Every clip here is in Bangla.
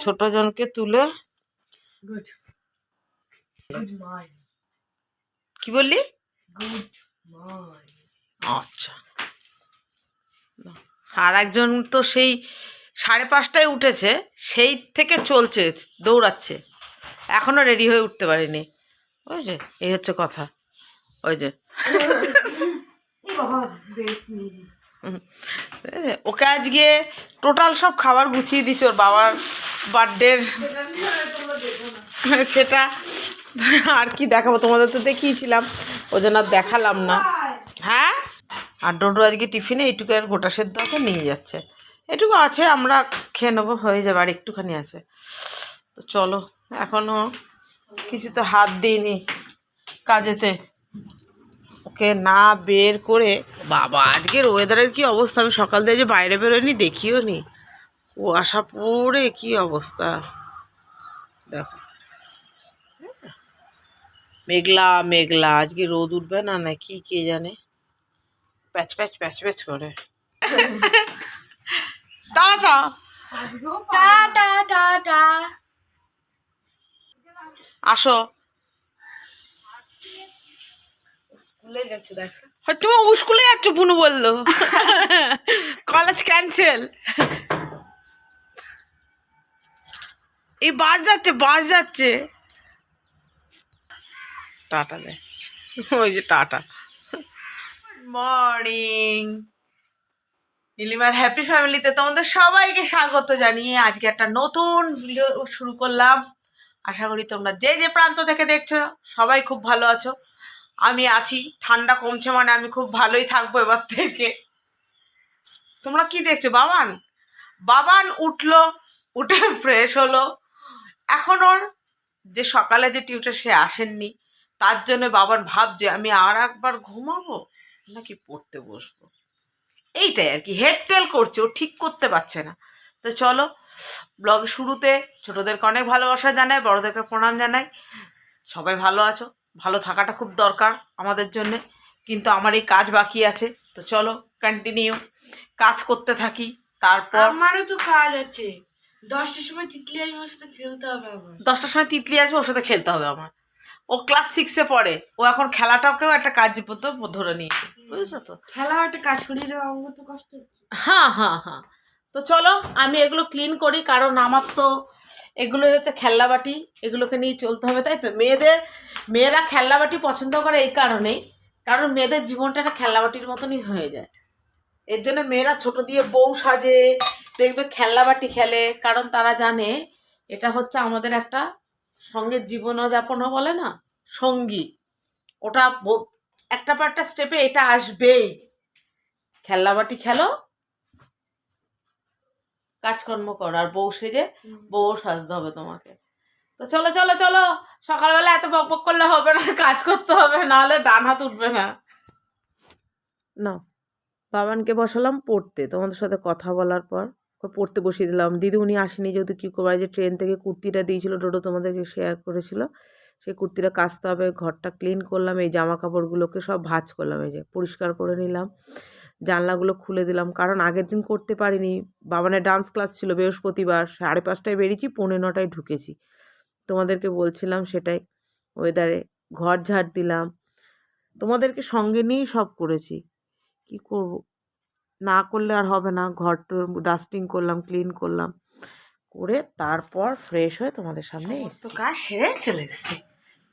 ছোট জনকে তুলে। কি বললি? আচ্ছা। আর একজন তো সেই সাড়ে পাঁচটায় উঠেছে সেই থেকে চলছে দৌড়াচ্ছে। এখনও রেডি হয়ে উঠতে পারিনি। ওই যে এই হচ্ছে কথা। ওই যে, ওকে আজকে টোটাল সব খাবার গুছিয়ে দিচ্ছে ওর বাবার। বার্থডের সেটা আর কি দেখাবো? তোমাদের তো দেখিয়েছিলাম। ওই জন্য দেখালাম না। হ্যাঁ? আর ডোডো আজকে টিফিনে এইটুকু আর গোটা সেদ্ধ আছে, নিয়ে যাচ্ছে। এটুকু আছে, আমরা খেয়ে নেব, হয়ে যাবে, আর একটুখানি আছে। তো চলো এখনও কিছু তো হাত দিইনি কাজেতে। ওকে না বের করে বাবা, আজকের ওয়েদারের কি অবস্থা? আমি সকাল থেকে যে বাইরে বেরোয়নি দেখিও নি কুয়াশা পড়ে কি অবস্থা? দেখো। মেঘলা মেঘলা আজকে রোদ উঠবে না নাকি কে জানে? প্যাচ প্যাচ প্যাচ প্যাচ করে। তা তা টা টা টা টা। আসো। স্কুলে যাচ্ছে দেখ। হয় তুমি স্কুলে যাচ্ছ পুনু বলল। College cancel. এই বাস যাচ্ছে বাস যাচ্ছে। টাটা দে। ওই যে টাটা। মর্নিং নীলিমার হ্যাপি ফ্যামিলিতে তোমাদের সবাইকে স্বাগত জানিয়ে আজকে একটা নতুন ভিডিও শুরু করলাম। আশা করি তোমরা যে যে প্রান্ত থেকে দেখছ সবাই খুব ভালো আছো। আমি আছি, ঠান্ডা কমছে মানে আমি খুব ভালোই থাকব এবার থেকে। তোমরা কি দেখছ? বাবান? বাবান উঠল, উঠে ফ্রেশ হলো। এখন ওর যে সকালে যে টিউটার সে আসেননি, তার জন্য বাবান ভাবছে আমি আর একবার ঘুমাবো, নাকি পড়তে বসবো। এইটাই আর কি হেড তেল করছে, ও ঠিক করতে পারছে না। তো চলো ব্লগ শুরুতে ছোটোদেরকে অনেক ভালোবাসা জানাই, বড়দেরকে প্রণাম জানাই। সবাই ভালো আছো, ভালো থাকাটা খুব দরকার আমাদের জন্যে, কিন্তু আমার এই কাজ বাকি আছে। তো চলো কন্টিনিউ কাজ করতে থাকি, তারপর আমারও তো কাজ আছে। দশটার সময় তিতলি আসবে ওর সাথে খেলতে হবে আমার। দশটার সময় তিতলি আসবে ওর সাথে খেলতে হবে আমার। ও ক্লাস সিক্সে পড়ে। ও এখন খেলাটাকেও একটা কাজ মতো ধরে নিয়েছে বুঝেছ তো? খেলা একটা কাজ করি রে আমার তো কষ্ট হ্যাঁ হ্যাঁ হ্যাঁ। তো চলো আমি এগুলো ক্লিন করি কারণ আমার তো এগুলো হচ্ছে খেলনাবাটি এগুলোকে নিয়ে চলতে হবে তাই তো? মেয়েদের মেয়েরা খেলনাবাটি পছন্দ করে এই কারণেই কারণ মেয়েদের জীবনটা একটা খেলনাবাটির মতনই হয়ে যায়। এর জন্য মেয়েরা ছোট দিয়ে বউ সাজে দেখবে খেলনাবাটি খেলে কারণ তারা জানে এটা হচ্ছে আমাদের একটা সঙ্গের জীবনযাপনও বলে না সঙ্গী। ওটা একটা পর একটা স্টেপে এটা আসবেই। খেলনাবাটি খেলো কাজকর্ম করো আর বউ সেজে বউ সাজতে হবে তোমাকে। তো চলো চলো চলো সকালবেলা এত বক বক করলে হবে না কাজ করতে হবে নাহলে ডান হাত উঠবে না। না বাবানকে বসালাম পড়তে তোমাদের সাথে কথা বলার পর। পড়তে বসিয়ে দিলাম। দিদি উনি আসেনি যেহেতু কি করবার যে ট্রেন থেকে কুর্তিটা দিয়েছিল, ডোডো তোমাদেরকে শেয়ার করেছিল। সেই কুর্তিটা কাচতে হবে, ঘরটা ক্লিন করলাম, এই জামা কাপড়গুলোকে সব ভাঁজ করলাম, এই যে পরিষ্কার করে নিলাম। জানলাগুলো খুলে দিলাম, কারণ আগের দিন করতে পারিনি। বাবানের ডান্স ক্লাস ছিল বৃহস্পতিবার, সাড়ে পাঁচটায় বেরিয়েছি, পৌনে নটায় ঢুকেছি। তোমাদেরকে বলছিলাম সেটাই ওয়েদারে ঘর ঝাড় দিলাম। তোমাদেরকে সঙ্গে নিয়েই সব করেছি। কি করব? না করলে আর হবে না। ঘর ডাস্টিং করলাম ক্লিন করলাম। করে তারপর ফ্রেশ হয়ে তোমাদের সামনে এসেছি। কাজ সেরে চলে এসেছি।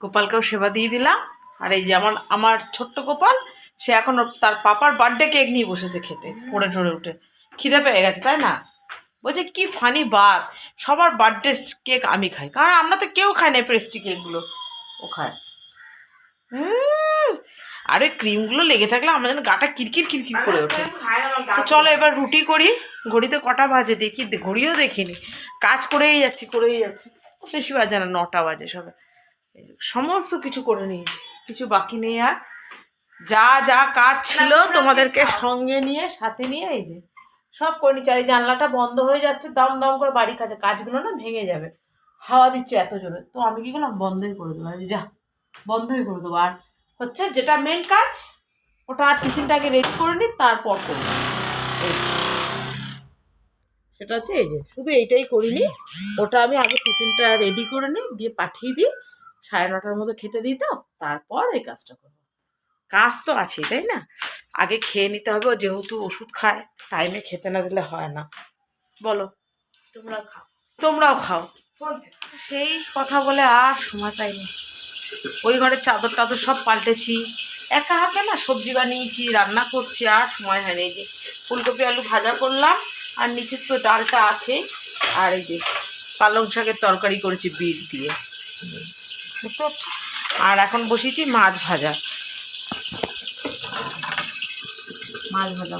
গোপালকেও সেবা দিয়ে দিলাম। আর এই যে আমার আমার ছোট্ট গোপাল সে এখন তার পাপার বার্থডে কেক নিয়ে বসেছে খেতে পড়ে টড়ে উঠে। খিদে পেয়ে গেছে তাই না? বলছে কি ফানি বাত সবার বার্থডে কেক আমি খাই। কারণ আমরা তো কেউ খাই না প্রেস্টি কেকগুলো ও খায়। উম, আর ওই ক্রিমগুলো লেগে থাকলে আমার যেন গাটা কিরকির কিরকির করে ওঠে। তো চলো এবার রুটি করি ঘড়িতে কটা বাজে দেখি ঘড়িও দেখিনি। কাজ করেই যাচ্ছি করেই যাচ্ছি। বেশি বাজে না নটা বাজে সবে। সমস্ত কিছু করে নিয়েছি কিছু বাকি নেই আর। যা যা কাজ ছিল তোমাদেরকে সঙ্গে নিয়ে সাথে নিয়ে এই যে সব করে নিচ্ছি। আর এই জানলাটা বন্ধ হয়ে যাচ্ছে দম দম করে বাড়ি কাছে কাজগুলো না ভেঙে যাবে। হাওয়া দিচ্ছে এত জোরে। তো আমি কি করলাম? বন্ধই করে দেবো যা বন্ধই করে দেবো। আর হচ্ছে যেটা মেন কাজ ওটা আর টিফিনটাকে রেডি করে নিই তারপর এই। সেটা হচ্ছে এই যে শুধু এইটাই করিনি ওটা আমি আগে টিফিনটা রেডি করে নিই দিয়ে পাঠিয়ে দিই সাড়ে নটার মধ্যে খেতে দিই তো তারপর এই কাজটা করব। কাজ তো আছে তাই না? আগে খেয়ে নিতে হবে যেহেতু ওষুধ খায় টাইমে খেতে না দিলে হয় না। বলো। তোমরা খাও। তোমরাও খাও। সেই কথা বলে আর সময় পাইনি। ওই ঘরের চাদর টাদর সব পাল্টেছি। একা হাতে না সবজি বানিয়েছি, রান্না করছি, আর সময় হয়নি যে ফুলকপি, আলু ভাজা করলাম, আর নিচের তো ডালটা আছে। আর এই যে পালং শাকের তরকারি করেছি বিট দিয়ে। বুঝতে পারছ? আর এখন বসিয়েছি মাছ ভাজা। মাছ ভাজা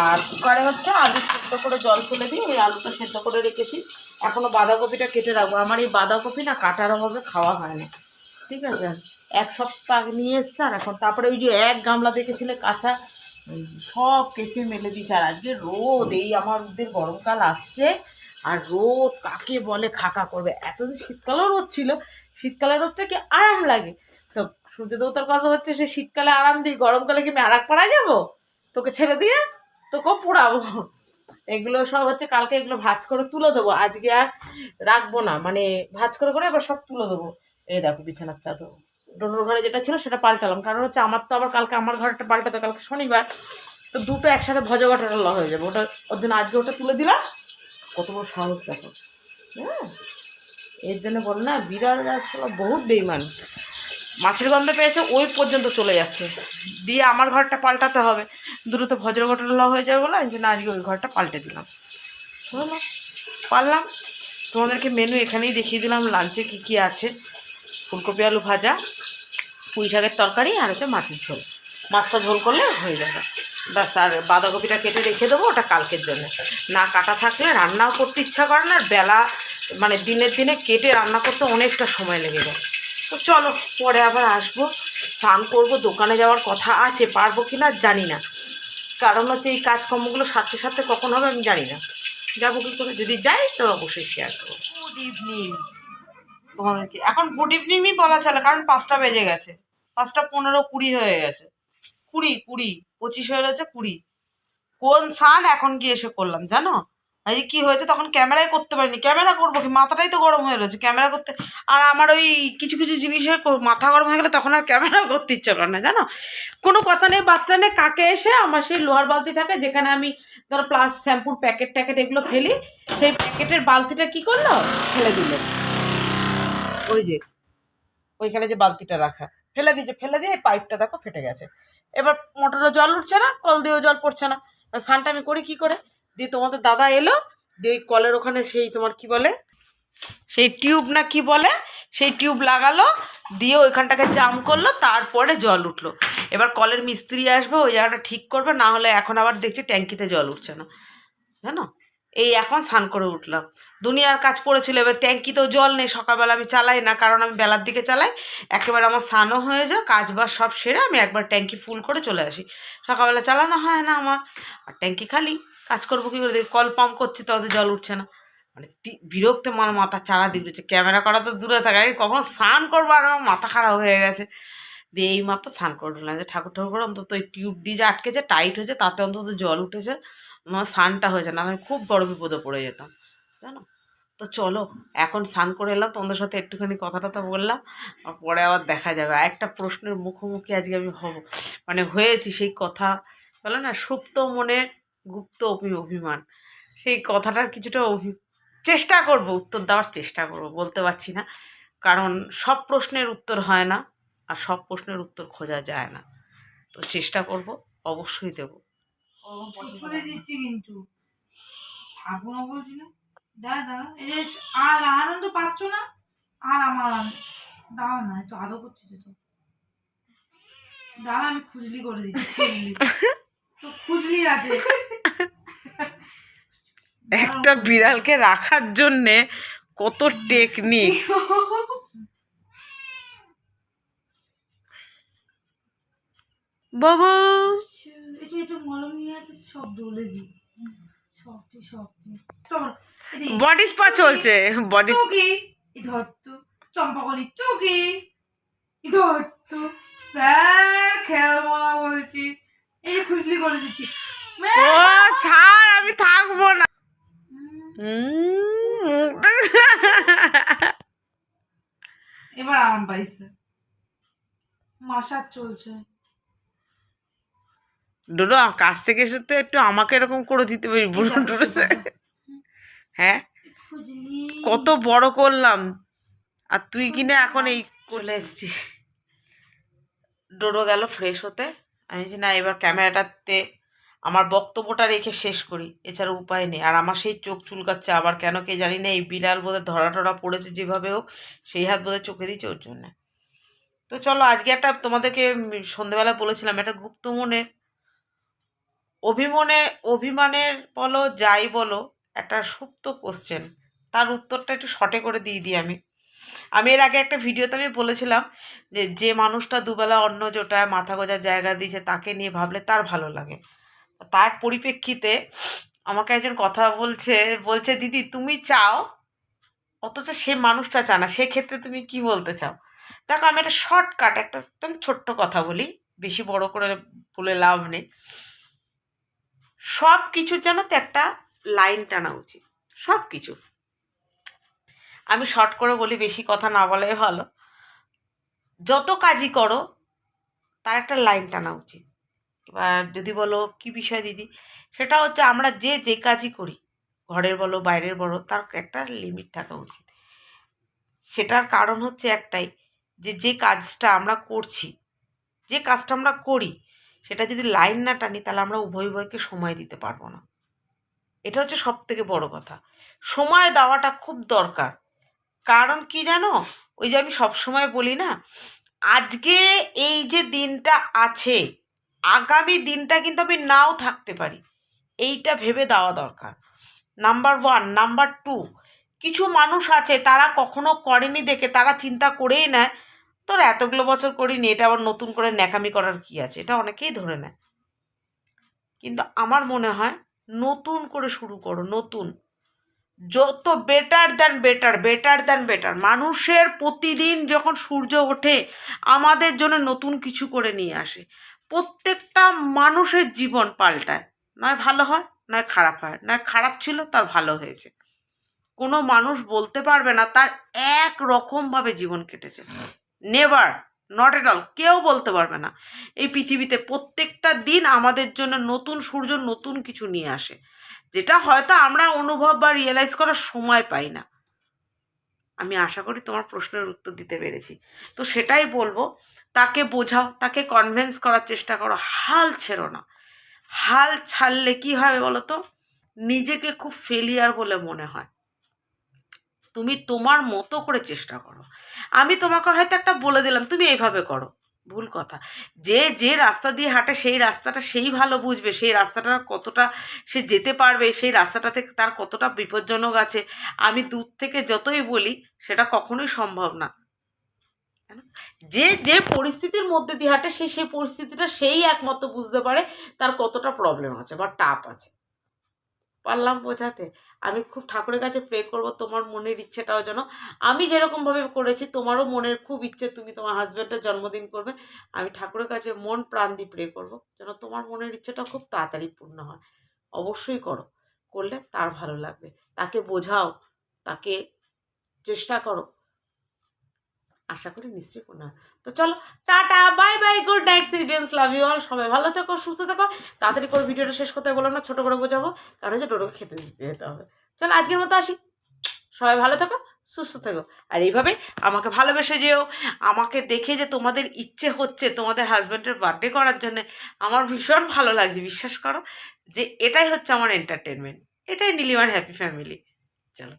আর কুকারে হচ্ছে আলু সেদ্ধ করে জল ফেলে দিয়ে ওই আলুটা সেদ্ধ করে রেখেছি। এখনও বাঁধাকপিটা কেটে রাখব। আমার এই বাঁধাকপি না কাটার অভাবে খাওয়া হয় না ঠিক আছে? এক সপ্তাহ নিয়ে এসছে আর এখন তারপরে ওই যে এক গামলা দেখেছিলে কাঁচা? সব কেচে মেলে দিচ্ছে আর আজকে রোদ, এই আমার ওদের গরমকাল আসছে আর রোদ কাকে বলে খাকা করবে? এত এতদিন শীতকালেও রোদ ছিল। শীতকালের রোদটা কি আরাম লাগে? তো সূর্য দেবতার কথা হচ্ছে সে শীতকালে আরাম দিই গরমকালে কি আমি আরাক পাড়া যাব? তোকে ছেড়ে দিয়ে? তোকেও পোড়াবো। এগুলো সব হচ্ছে কালকে এগুলো ভাজ করে তুলে দেবো। আজকে আর রাখব না। মানে ভাজ করে করে এবার সব তুলে দেবো। এই দেখো বিছানার চাদর। ডোনোর ঘরে যেটা ছিল সেটা পাল্টালাম। কারণ হচ্ছে আমার তো আবার কালকে আমার ঘরটা পাল্টাতে কালকে শনিবার, তো দুটো একসাথে ভজা ল হয়ে যাবে। ওটা ওর জন্য আজকে ওটা তুলে দিলাম। কত বড় সাহস দেখো। হ্যাঁ? এর জন্য বল না, বিড়াল আসলে বহুত বেইমান। মাছের গন্ধ পেয়েছে, ওই পর্যন্ত চলে যাচ্ছে। দিয়ে আমার ঘরটা পাল্টাতে হবে। দ্রুত ভজ্র ঘটনা হয়ে যাবে বলে আমি জন্য আজকে ওই ঘরটা পাল্টে দিলাম। পারলাম। তোমাদেরকে মেনু এখানেই দেখিয়ে দিলাম লাঞ্চে কী কী আছে। ফুলকপি আলু ভাজা, পুঁই শাকের তরকারি আর হচ্ছে মাছের ঝোল। মাছটা ঝোল করলে হয়ে যাবে। ব্যাস, আর বাঁধাকপিটা কেটে রেখে দেবো ওটা কালকের জন্য। না কাটা থাকলে রান্নাও করতে ইচ্ছা করে না বেলা মানে দিনের দিনে কেটে রান্না করতে অনেকটা সময় লেগে যায়। তো চলো, পরে আবার আসব। স্নান করব, দোকানে যাওয়ার কথা আছে, পারব কি না জানি না। কারণ হচ্ছে এই কাজকর্মগুলো সাথে সাথে কখন হবে আমি জানি না। যাব কি করে? যদি যাই, তো অবশ্যই শেয়ার করব। গুড ইভিনিং তোমাদেরকে এখন গুড ইভিনিংই বলা চলে, কারণ পাঁচটা বেজে গেছে। পাঁচটা পনেরো কুড়ি হয়ে গেছে। কুড়ি কুড়ি, পঁচিশ হয়ে রয়েছে কুড়ি। কোন সান এখন গিয়ে এসে করলাম, জানো? আজ কি হয়েছে? তখন ক্যামেরাই করতে পারিনি। ক্যামেরা করব কি? মাথাটাই তো গরম হয়ে রয়েছে। ক্যামেরা করতে আর আমার ওই কিছু কিছু জিনিসে মাথা গরম হয়ে গেলে তখন আর ক্যামেরা করতে ইচ্ছে করে না, জানো? কোনো কথা নেই বার্তা নেই, কাকে এসে আমার সেই লোহার বালতি থাকে, যেখানে আমি ধরো প্লাস শ্যাম্পুর প্যাকেট ট্যাকেট এগুলো ফেলি, সেই প্যাকেটের বালতিটা কি করল? ফেলে দিল। ওই যে, ওইখানে যে বালতিটা রাখা। ফেলে দিয়েছে ফেলে দিয়ে এই পাইপটা দেখো ফেটে গেছে। এবার মোটরে জল উঠছে না, কল দিয়েও জল পড়ছে না। স্নানটা আমি করি কি করে? দিয়ে তোমাদের দাদা এলো, দিয়ে ওই কলের ওখানে সেই তোমার কি বলে? সেই টিউব না কি বলে? সেই টিউব লাগালো, দিয়ে ওইখানটাকে জাম করল, তারপরে জল উঠল। এবার কলের মিস্ত্রি আসবে, ওই জায়গাটা ঠিক করবে, না হলে এখন আবার দেখছি ট্যাঙ্কিতে জল উঠছে না। জানো? এই এখন স্নান করে উঠলাম। দুনিয়ার কাজ পড়েছিল, এবার ট্যাঙ্কিতেও জল নেই, সকালবেলা আমি চালাই না, কারণ আমি বেলার দিকে চালাই। একেবারে আমার স্নানও হয়ে যায় কাজ বাজ সব সেরে আমি একবার ট্যাঙ্কি ফুল করে চলে আসি। সকালবেলা চালানো হয় না আমার, আর ট্যাঙ্কি খালি, কাজ করব কী করে? দেখি কল পাম্প করছি তাতে জল উঠছে না। মানে বিরক্ত আমার মাথা, চারা দিচ্ছে ক্যামেরা করা তো দূরে থাকে, আমি কখন স্নান করব আর আমার মাথা খারাপ হয়ে গেছে। দিয়ে এই মাত্র স্নান করে ঢুকলাম যে ঠাকুর ঠাকুর করে অন্তত ওই টিউব দিয়ে যে আটকেছে, টাইট হয়েছে, তাতে অন্তত জল উঠেছে। আমার স্নানটা হয়েছে না আমি খুব বড় বিপদে পড়ে যেতাম, জানো? তো চলো, এখন স্নান করে এলাম, তোমাদের সাথে একটুখানি কথাটা তো বললাম, পরে আবার দেখা যাবে। আর একটা প্রশ্নের মুখোমুখি আজকে আমি হব। মানে হয়েছি সেই কথা, বলে না, সুপ্ত মনের গুপ্ত অভি, অভিমান। সেই কথাটার কিছুটা অভি, চেষ্টা করব, উত্তর দেওয়ার চেষ্টা করব, বলতে পারছি না। কারণ সব প্রশ্নের উত্তর হয় না, আর সব প্রশ্নের উত্তর খোঁজা যায় না। তো চেষ্টা করব, অবশ্যই দেবো। দিচ্ছি কিন্তু। বলছি না এই যে আর আনন্দ পাচ্ছ না? আর আমার দাঁড়া না একটু করছি তো তো। দাঁড়া আমি খুজলি করে দিচ্ছি খুজলি। তো খুজলি আছে। একটা বিড়ালকে রাখার জন্যে কত টেকনিক বাবু এটা একটু মলম নিয়ে আছে সব ডলে দিই। সবটি সবটি। বডি স্পা চলছে বডি চৌকি ধরতো চম্পাকলি চৌকি ধরতো দেখ খেলব না বলছি। এই খুজলি করে দিচ্ছি। ও ছাড় আমি থাকব না। এবার আরাম পাইছে। মাসাজ চলছে। ডোডো কাছ থেকে এসে তো একটু আমাকে এরকম করে দিতে পারি বুড়ো টুড়ো হ্যাঁ? কত বড় করলাম। আর তুই কিনে এখন এই চলে এসছি। ডোডো গেল ফ্রেশ হতে। আমি যে না এবার ক্যামেরাটাতে আমার বক্তব্যটা রেখে শেষ করি। এছাড়া উপায় নেই। আর আমার সেই চোখ চুলকাচ্ছে আবার কেন কে জানি না এই বিড়াল বোধহয় ধরা টরা পড়েছে যেভাবে হোক সেই হাত বোধহয় চোখে দিচ্ছে ওর জন্য। তো চলো আজকে একটা তোমাদেরকে সন্ধেবেলা বলেছিলাম একটা গুপ্ত মনের অভিমনে, অভিমানের বলো, যাই বলো, একটা সুপ্ত কোশ্চেন তার উত্তরটা একটু শর্টে করে দিয়ে দিই আমি। আমি এর আগে একটা ভিডিওতে আমি বলেছিলাম যে যে মানুষটা দুবেলা অন্ন জোটায়, মাথা গোজার জায়গা দিয়েছে, তাকে নিয়ে ভাবলে তার ভালো লাগে। তার পরিপ্রেক্ষিতে আমাকে একজন কথা বলছে বলছে, দিদি, তুমি চাও? অথচ সে মানুষটা চা না। সেক্ষেত্রে তুমি কি বলতে চাও? দেখো, আমি একটা শর্টকাট একটা একদম ছোট্ট কথা বলি। বেশি বড় করে বলে লাভ নেই। সব কিছুর যেন তো একটা লাইন টানা উচিত। সব কিছু আমি শর্ট করে বলি, বেশি কথা না বলাই ভালো। যত কাজই করো, তার একটা লাইন টানা উচিত। এবার যদি বলো, কি বিষয় দিদি? সেটা হচ্ছে আমরা যে যে কাজই করি, ঘরের বলো, বাইরের বলো, তার একটা লিমিট থাকা উচিত। সেটার কারণ হচ্ছে একটাই, যে যে কাজটা আমরা করছি, যে কাজটা আমরা করি সেটা যদি লাইন না টানি, তাহলে আমরা উভয় উভয়কে সময় দিতে পারব না। এটা হচ্ছে সব থেকে বড় কথা। সময় দেওয়াটা খুব দরকার। কারণ কি জানো? ওই যে আমি সবসময় বলি না, আজকে এই যে দিনটা আছে, আগামী দিনটা কিন্তু আমি নাও থাকতে পারি। এইটা ভেবে দেওয়া দরকার। নাম্বার ওয়ান, নাম্বার টু, কিছু মানুষ আছে, তারা কখনো করেনি দেখে, তারা চিন্তা করেই নেয় তোর এতগুলো বছর করিনি, এটা আবার নতুন করে ন্যাকামি করার কি আছে? এটা অনেকেই ধরে নেয়। কিন্তু আমার মনে হয় নতুন করে শুরু করো, নতুন। যত better than better better than better মানুষের প্রতিদিন যখন সূর্য ওঠে, আমাদের জন্য নতুন কিছু করে নিয়ে আসে। প্রত্যেকটা মানুষের জীবন পাল্টায়। নয় ভালো হয়, নয় খারাপ হয়। নয় খারাপ ছিল, তার ভালো হয়েছে। কোনো মানুষ বলতে পারবে না, তার এক রকমভাবে জীবন কেটেছে। নেভার নট এট অল কেউ বলতে পারবে না। এই পৃথিবীতে প্রত্যেকটা দিন আমাদের জন্য নতুন সূর্য, নতুন কিছু নিয়ে আসে। যেটা হয়তো আমরা অনুভব বা রিয়েলাইজ করার সময় পাই না। আমি আশা করি তোমার প্রশ্নের উত্তর দিতে পেরেছি। তো সেটাই বলব, তাকে বোঝাও, তাকে কনভিন্স করার চেষ্টা করো, হাল ছেড়ো না। হাল ছাড়লে কি হবে বলো তো? নিজেকে খুব ফেলিয়ার বলে মনে হয়। তুমি তোমার মতো করে চেষ্টা করো। আমি তোমাকে হয়তো একটা বলে দিলাম, তুমি এইভাবে করো। ভুল কথা। যে যে রাস্তা দিয়ে হাঁটে সেই রাস্তাটা সেই ভালো বুঝবে, সেই রাস্তাটা কতটা সে যেতে পারবে, সেই রাস্তাটাতে তার কতটা বিপজ্জনক আছে। আমি দূর থেকে যতই বলি, সেটা কখনোই সম্ভব না। যে যে পরিস্থিতির মধ্যে দিয়ে হাঁটে, সে সেই পরিস্থিতিটা সেই একমাত্র বুঝতে পারে তার কতটা প্রবলেম আছে বা টাপ আছে। পারলাম বোঝাতে। আমি খুব ঠাকুরের কাছে প্রে করব, তোমার মনের ইচ্ছেটাও যেন আমি যেরকমভাবে করেছি, তোমারও মনের খুব ইচ্ছে তুমি তোমার হাজব্যান্ডের জন্মদিন করবে। আমি ঠাকুরের কাছে মন প্রাণ দিয়ে প্রে করব, যেন তোমার মনের ইচ্ছেটা খুব তাড়াতাড়ি পূর্ণ হয়। অবশ্যই করো, করলে তার ভালো লাগবে। তাকে বোঝাও, তাকে চেষ্টা করো। আশা করি নিশ্চয়ই হয়। তো চলো, tata bye bye good night সিডিয়েন্স লাভ ইউ অল সবাই ভালো থেকো, সুস্থ থেকো। তাড়াতাড়ি করে ভিডিওটা শেষ করতে বললাম না, ছোটো করে বোঝাবো, কারণ হচ্ছে টোটোকে খেতে দিতে যেতে হবে। চলো, আজকের মতো আসি। সবাই ভালো থেকো, সুস্থ থেকো। আর এইভাবে আমাকে ভালোবেসে যেও, আমাকে দেখে যে তোমাদের ইচ্ছে হচ্ছে তোমাদের হাজব্যান্ডের বার্থডে করার জন্য, আমার ভীষণ ভালো লাগছে, বিশ্বাস করো যে এটাই হচ্ছে আমার এন্টারটেনমেন্ট এটাই নীলিমার হ্যাপি ফ্যামিলি চলো।